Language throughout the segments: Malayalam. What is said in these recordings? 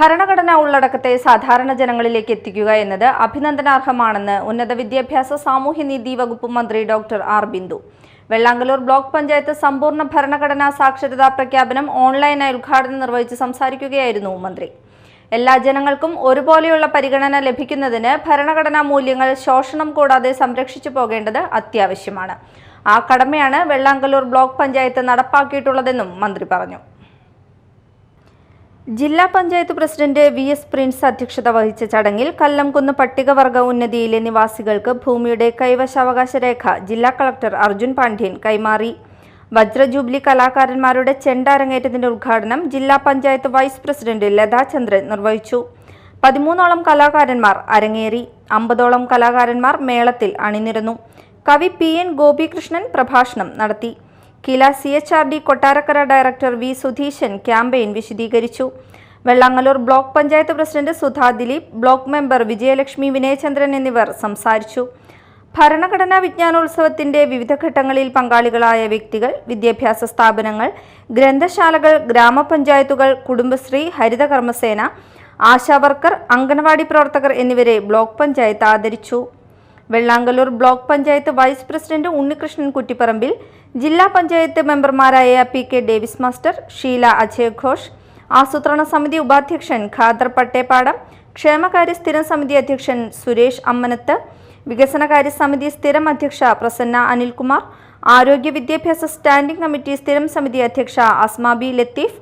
ഭരണഘടനാ ഉള്ളടക്കത്തെ സാധാരണ ജനങ്ങളിലേക്ക് എത്തിക്കുക എന്നത് അഭിനന്ദനാർഹമാണെന്ന് ഉന്നത വിദ്യാഭ്യാസ സാമൂഹ്യനീതി വകുപ്പ് മന്ത്രി doctor R Bindu. Vellangallur block panchayat സമ്പൂർണ ഭരണഘടനാ സാക്ഷരതാ പ്രഖ്യാപനം ഓൺലൈനായി ഉദ്ഘാടനം നിർവഹിച്ച് സംസാരിക്കുകയായിരുന്നു മന്ത്രി. എല്ലാ ജനങ്ങൾക്കും ഒരുപോലെയുള്ള പരിഗണന ലഭിക്കുന്നതിന് ഭരണഘടനാ മൂല്യങ്ങൾ ശോഷണം കൂടാതെ സംരക്ഷിച്ചു പോകേണ്ടത് അത്യാവശ്യമാണ്. ആ കടമയാണ് വെള്ളാങ്കലൂർ ബ്ലോക്ക് പഞ്ചായത്ത് നടപ്പാക്കിയിട്ടുള്ളതെന്നും മന്ത്രി പറഞ്ഞു. ജില്ലാ panchayat president V S Prince അധ്യക്ഷത വഹിച്ച ചടങ്ങിൽ കല്ലംകുന്ന് പട്ടികവർഗ ഉന്നതിയിലെ നിവാസികൾക്ക് ഭൂമിയുടെ കൈവശാവകാശ രേഖ ജില്ലാ കളക്ടർ അർജുൻ പാണ്ഡ്യൻ കൈമാറി. വജ്രജൂബിലി കലാകാരന്മാരുടെ ചെണ്ടരങ്ങേറ്റത്തിന്റെ ഉദ്ഘാടനം ജില്ലാ പഞ്ചായത്ത് വൈസ് പ്രസിഡന്റ് ലതാ ചന്ദ്രൻ നിർവഹിച്ചു. പതിമൂന്നോളം കലാകാരന്മാർ അരങ്ങേറി. അമ്പതോളം കലാകാരന്മാർ മേളത്തിൽ അണിനിരന്നു. കവി പി എൻ ഗോപികൃഷ്ണൻ പ്രഭാഷണം നടത്തി. KILA C H R D Kottarakkara director V Sudheesan campaign വിശദീകരിച്ചു. Vellangallur block panchayat president Sudha Dileep block member Vijayalakshmi Vinayachandran എന്നിവർ സംസാരിച്ചു. ഭരണഘടനാ വിജ്ഞാനോത്സവത്തിന്റെ വിവിധ ഘട്ടങ്ങളിൽ പങ്കാളികളായ വ്യക്തികൾ വിദ്യാഭ്യാസ സ്ഥാപനങ്ങൾ ഗ്രന്ഥശാലകൾ ഗ്രാമപഞ്ചായത്തുകൾ കുടുംബശ്രീ ഹരിതകർമ്മസേന ആശാവർക്കർ അംഗനവാടി പ്രവർത്തകർ എന്നിവരെ ബ്ലോക്ക് പഞ്ചായത്ത് ആദരിച്ചു. Vellangallur block panchayat vice president Unnikrishnan Kuttiparambil ജില്ലാ പഞ്ചായത്ത് മെമ്പർമാരായ P K Davis master Sheela അജയഘോഷ് ആസൂത്രണ സമിതി ഉപാധ്യക്ഷൻ ഖാദർ പട്ടേപ്പാടം ക്ഷേമകാര്യ സ്ഥിരം സമിതി അധ്യക്ഷൻ സുരേഷ് അമ്മനത്ത് വികസനകാര്യ സമിതി സ്ഥിരം അധ്യക്ഷ പ്രസന്ന അനിൽകുമാർ ആരോഗ്യ വിദ്യാഭ്യാസ സ്റ്റാൻഡിംഗ് കമ്മിറ്റി സ്ഥിരം സമിതി അധ്യക്ഷ അസ്മാബി ലത്തീഫ്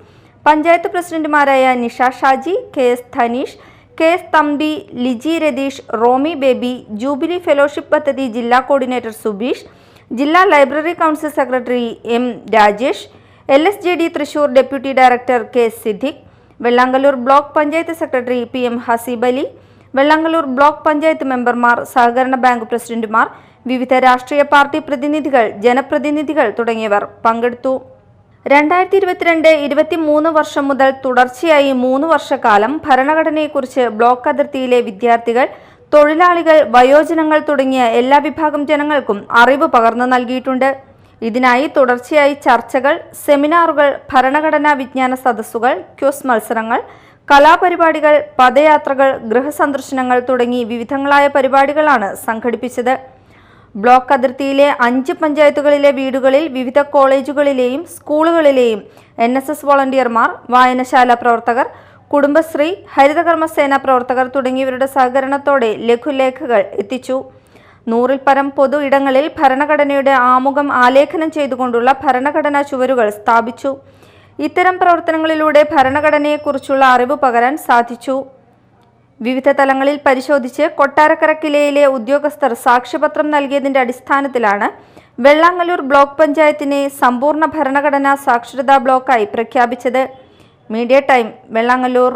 പഞ്ചായത്ത് പ്രസിഡന്റുമാരായ Nisha Shaji K S Dhaneesh K S Thampi Liji Ratheesh Romi Baby jubilee fellowship പദ്ധതി ജില്ലാ കോർഡിനേറ്റർ സുബീഷ് ജില്ലാ library council secretary M Rajesh L S J D Thrissur deputy director K Siddique Vellangallur block panchayat secretary P M Haseeb Ali Vellangallur block panchayat മെമ്പർമാർ സഹകരണ ബാങ്ക് പ്രസിഡന്റുമാർ വിവിധ രാഷ്ട്രീയ പാർട്ടി പ്രതിനിധികൾ ജനപ്രതിനിധികൾ തുടങ്ങിയവർ പങ്കെടുത്തു. രണ്ടായിരത്തി ഇരുപത്തിരണ്ട് ഇരുപത്തിമൂന്ന് വർഷം മുതൽ തുടർച്ചയായി മൂന്ന് വർഷക്കാലം ഭരണഘടനയെക്കുറിച്ച് ബ്ലോക്ക് അതിർത്തിയിലെ വിദ്യാർത്ഥികൾ തൊഴിലാളികൾ വയോജനങ്ങൾ തുടങ്ങിയ എല്ലാ വിഭാഗം ജനങ്ങൾക്കും അറിവ് പകർന്നു നൽകിയിട്ടുണ്ട്. ഇതിനായി തുടർച്ചയായി ചർച്ചകൾ സെമിനാറുകൾ ഭരണഘടനാ വിജ്ഞാന സദസ്സുകൾ ക്യൂസ് മത്സരങ്ങൾ കലാപരിപാടികൾ പദയാത്രകൾ ഗൃഹസന്ദർശനങ്ങൾ തുടങ്ങി വിവിധങ്ങളായ പരിപാടികളാണ് സംഘടിപ്പിച്ചത്. ബ്ലോക്ക് അതിർത്തിയിലെ അഞ്ച് പഞ്ചായത്തുകളിലെ വീടുകളിൽ വിവിധ കോളേജുകളിലെയും സ്കൂളുകളിലെയും എൻ എസ് എസ് വോളണ്ടിയർമാർ വായനശാല പ്രവർത്തകർ കുടുംബശ്രീ ഹരിതകർമ്മസേന പ്രവർത്തകർ തുടങ്ങിയവരുടെ സഹകരണത്തോടെ ലഘുലേഖകൾ എത്തിച്ചു. നൂറിൽ പരം പൊതു ഇടങ്ങളിൽ ഭരണഘടനയുടെ ആമുഖം ആലേഖനം ചെയ്തുകൊണ്ടുള്ള ഭരണഘടനാ ചുവരുകൾ സ്ഥാപിച്ചു. ഇത്തരം പ്രവർത്തനങ്ങളിലൂടെ ഭരണഘടനയെക്കുറിച്ചുള്ള അറിവ് പകരാൻ സാധിച്ചു. വിവിധ തലങ്ങളിൽ പരിശോധിച്ച് കൊട്ടാരക്കര കിലയിലെ ഉദ്യോഗസ്ഥർ സാക്ഷ്യപത്രം നൽകിയതിന്റെ അടിസ്ഥാനത്തിലാണ് വെള്ളാങ്ങല്ലൂർ ബ്ലോക്ക് പഞ്ചായത്തിനെ സമ്പൂർണ ഭരണഘടനാ സാക്ഷരതാ ബ്ലോക്കായി പ്രഖ്യാപിച്ചത്. Media time Vellangallur.